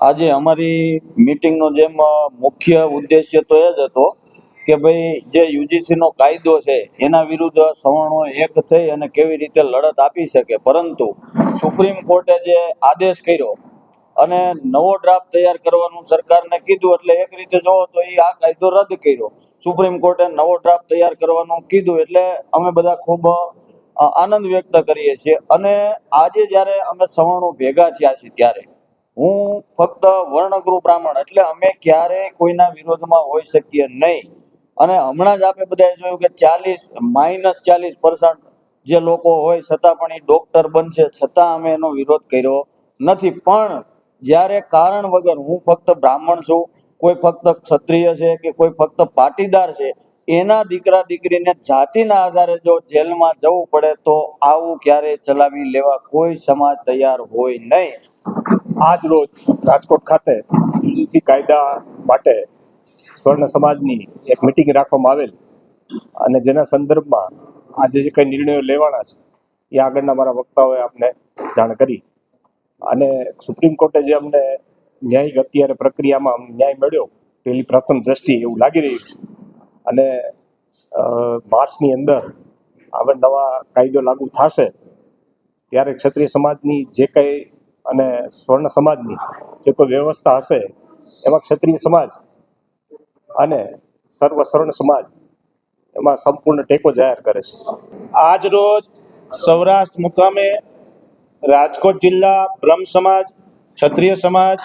આજે અમારી મીટિંગનો જેમ મુખ્ય ઉદ્દેશ્ય તો એ જ હતો કે ભાઈ, જે યુજીસીનો કાયદો છે, એના વિરુદ્ધ સવર્ણો એક થઈ અને કેવી રીતે લડત આપી શકે. પરંતુ સુપ્રીમ કોર્ટે જે આદેશ કર્યો અને નવો ડ્રાફ્ટ તૈયાર કરવાનું સરકારને કીધું, એટલે એક રીતે જોવો તો એ આ કાયદો રદ કર્યો. સુપ્રીમ કોર્ટે નવો ડ્રાફ્ટ તૈયાર કરવાનું કીધું, એટલે અમે બધા ખૂબ આનંદ વ્યક્ત કરીએ છીએ. અને આજે જ્યારે અમે સવર્ણો ભેગા થયા છીએ ત્યારે હું ફક્ત વર્ણગૃહ બ્રાહ્મણ એટલે અમે ક્યારેય કોઈના વિરોધમાં હોઈ શકીએ નહીં. અને હમણાં જ આપણે બધાએ જોયું કે ચાલીસ માઇનસ ચાલીસ પર્સન્ટ જે લોકો હોય છતાં પણ એ ડોક્ટર બનશે, છતાં અમે એનો વિરોધ કર્યો નથી. પણ જ્યારે કારણ વગર હું ફક્ત બ્રાહ્મણ છું, કોઈ ફક્ત ક્ષત્રિય છે કે કોઈ ફક્ત પાટીદાર છે એના દીકરા દીકરીને જાતિના આધારે જો જેલમાં જવું પડે તો આવું ક્યારેય ચલાવી લેવા કોઈ સમાજ તૈયાર હોય નહીં. આજ રોજ રાજકોટ ખાતે યુજીસી કાયદા માટે સ્વર્ણ સમાજની એક મિટિંગ રાખવામાં આવેલ. અને જેના સંદર્ભમાં આજે જે કંઈ નિર્ણયો લેવાના છે, એ આગળના મારા વક્તાઓએ આપને જાણ કરી. અને સુપ્રીમ કોર્ટે જે અમને ન્યાયિક અત્યારે પ્રક્રિયામાં ન્યાય મળ્યો પેલી પ્રથમ દ્રષ્ટિએ એવું લાગી રહ્યું છે. અને માર્ચની અંદર હવે નવા કાયદો લાગુ થશે, ત્યારે ક્ષત્રિય સમાજની જે કંઈ અને સ્વર્ણ સમાજની જે કોઈ વ્યવસ્થા હશે, એમાં ક્ષત્રિય સમાજ અને સર્વ સ્વર્ણ સમાજ એમાં સંપૂર્ણ ટેકો જાહેર કરે છે. આજ રોજ સૌરાષ્ટ્ર મુકામે રાજકોટ જિલ્લા બ્રહ્મ સમાજ, ક્ષત્રિય સમાજ,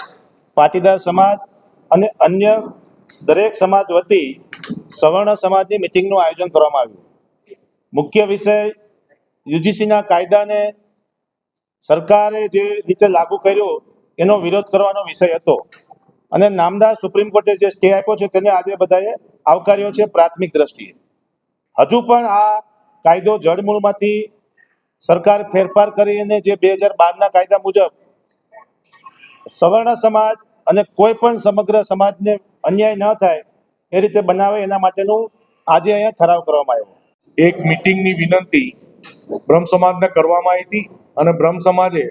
પાટીદાર સમાજ અને અન્ય દરેક સમાજ વતી સવર્ણ સમાજની મિટિંગનું આયોજન કરવામાં આવ્યું. મુખ્ય વિષય યુજીસીના કાયદાને સરકારે જે રીતે લાગુ કર્યો, એનો વિરોધ કરવાનો વિષય હતો. અને નામદાર સુપ્રીમ કોર્ટે જે સ્ટે આપ્યો છે, તેને આજે બધાએ આવકાર્યો છે પ્રાથમિક દ્રષ્ટિએ. હજુ પણ આ કાયદો જળમૂળમાંથી સરકાર ફેરફાર કરીને જે બે હજાર બારના કાયદા મુજબ સવર્ણ સમાજ અને કોઈ પણ સમગ્ર સમાજને અન્યાય ન થાય એ રીતે બનાવે, એના માટેનું આજે અહીંયા ઠરાવ કરવામાં આવ્યો. એક મીટિંગની વિનંતી બ્રહ્મ સમાજને કરવામાં આવી હતી અને બ્રહ્મ સમાજે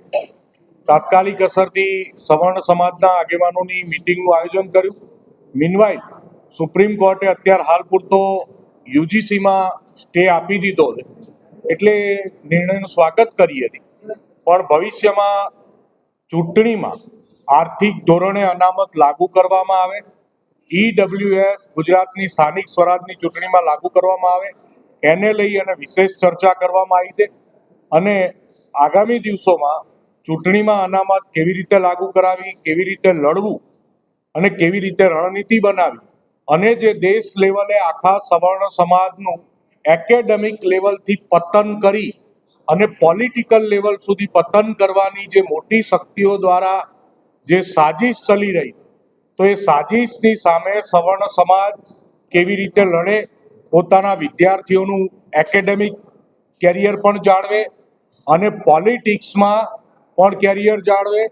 તાત્કાલિક અસરથી સવર્ણ સમાજના આગેવાનોની મીટિંગનું આયોજન કર્યું. મીનવાઇલ સુપ્રીમ કોર્ટે અત્યાર હાલ પૂરતો યુજીસીમાં સ્ટે આપી દીધો છે. એટલે નિર્ણયનું સ્વાગત કરી હતી. પણ ભવિષ્યમાં ચૂંટણીમાં આર્થિક ધોરણે અનામત લાગુ કરવામાં આવે ઈડબ્લ્યુએસ ગુજરાતની સ્થાનિક સ્વરાજની ચૂંટણીમાં લાગુ કરવામાં આવે, એને લઈ અને વિશેષ ચર્ચા કરવામાં આવી છે. અને આગામી દિવસોમાં ચૂંટણીમાં અનામત કેવી રીતે લાગુ કરાવી, કેવી રીતે લડવું અને કેવી રીતે રણનીતિ બનાવી અને જે દેશ લેવલે આખા સવર્ણ સમાજનું એકેડેમિક લેવલથી પતન કરી અને પોલિટિકલ લેવલ સુધી પતન કરવાની જે મોટી શક્તિઓ દ્વારા જે સાજિશ ચલી રહી તો એ સાજિશની સામે સવર્ણ સમાજ કેવી રીતે લડે, પોતાના વિદ્યાર્થીઓનું એકેડેમિક કેરિયર પણ જાળવે અને પોલિટિક્સમાં પણ કેરિયર જાળવે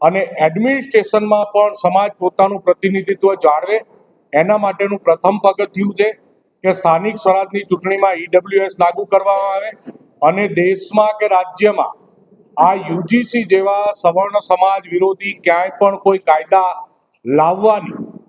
અને એડમિનિસ્ટ્રેશનમાં પણ સમાજ પોતાનું પ્રતિનિધિત્વ જાળવે. એના માટેનું પ્રથમ પગથિયું છે કે સ્થાનિક સ્વરાજની ચૂંટણીમાં ઈડબ્લ્યુએસ લાગુ કરવામાં આવે અને દેશમાં કે રાજ્યમાં આ યુજીસી જેવા સવર્ણ સમાજ વિરોધી ક્યાંય પણ કોઈ કાયદા લાવવાની.